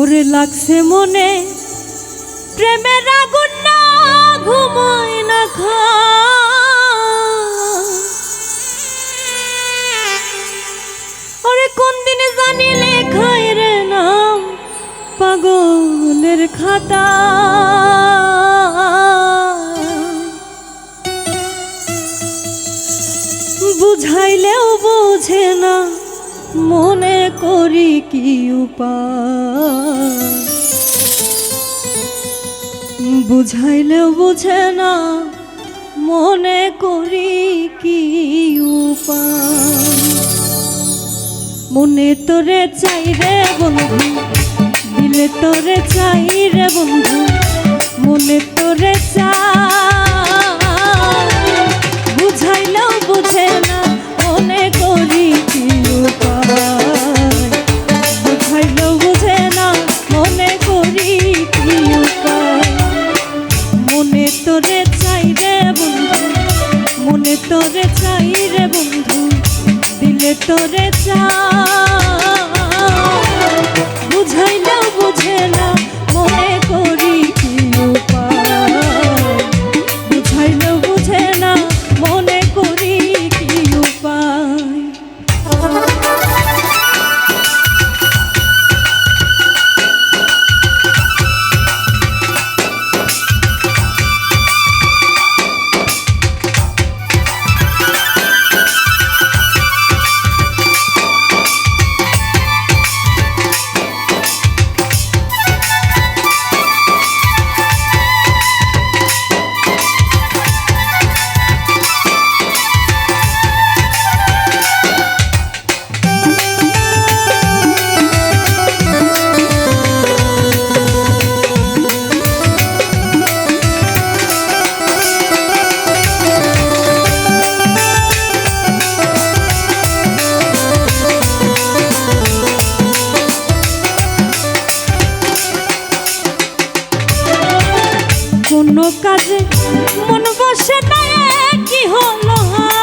ওরে লাগছে মনে, প্রেমের আগুন না ঘুমায় না খা ওরে কোন দিনে জানি লেখায় রে নাম, পাগলের খাতা। বুঝাইলেও বোঝে না মনে করি কি উপায়? বুঝাইলেও বুঝে না, মনে করি কি উপায়? মনে তোরে চাই রে বন্ধু, দিলে তোরে চাই রে বন্ধু, মনে তোরে চাই দিলে কোনো কাজে মন বসে না কি হলো হা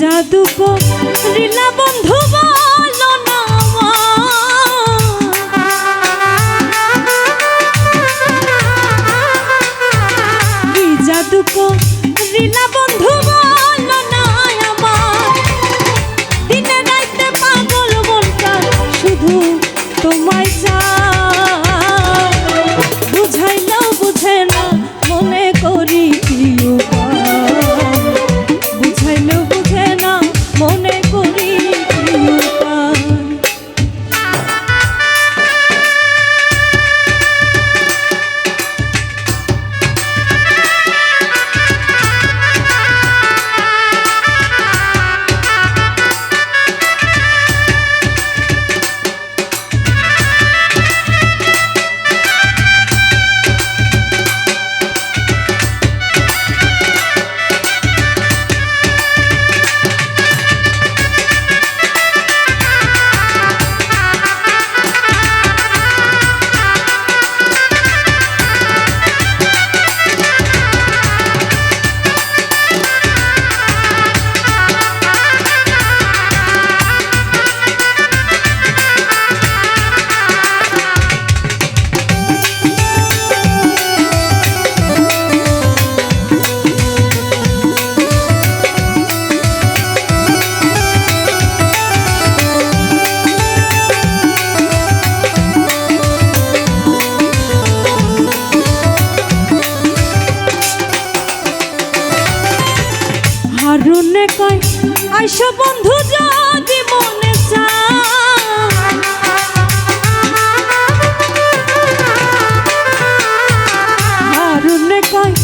জাদু লীলা বন্ধু বলো না জাদু লীলা বন্ধু বলো না আমার দিনে রাইতে পাগল মনটা শুধু বুঝে না মনে করি অরুণে কয় আইসো বন্ধু যদি মনে অরুণে কয়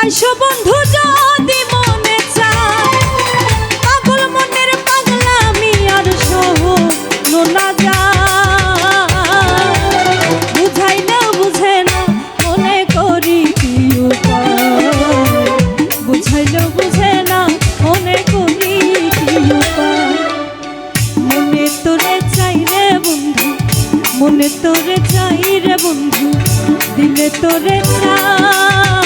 আইসো বন্ধু যদি দিলে তোরে না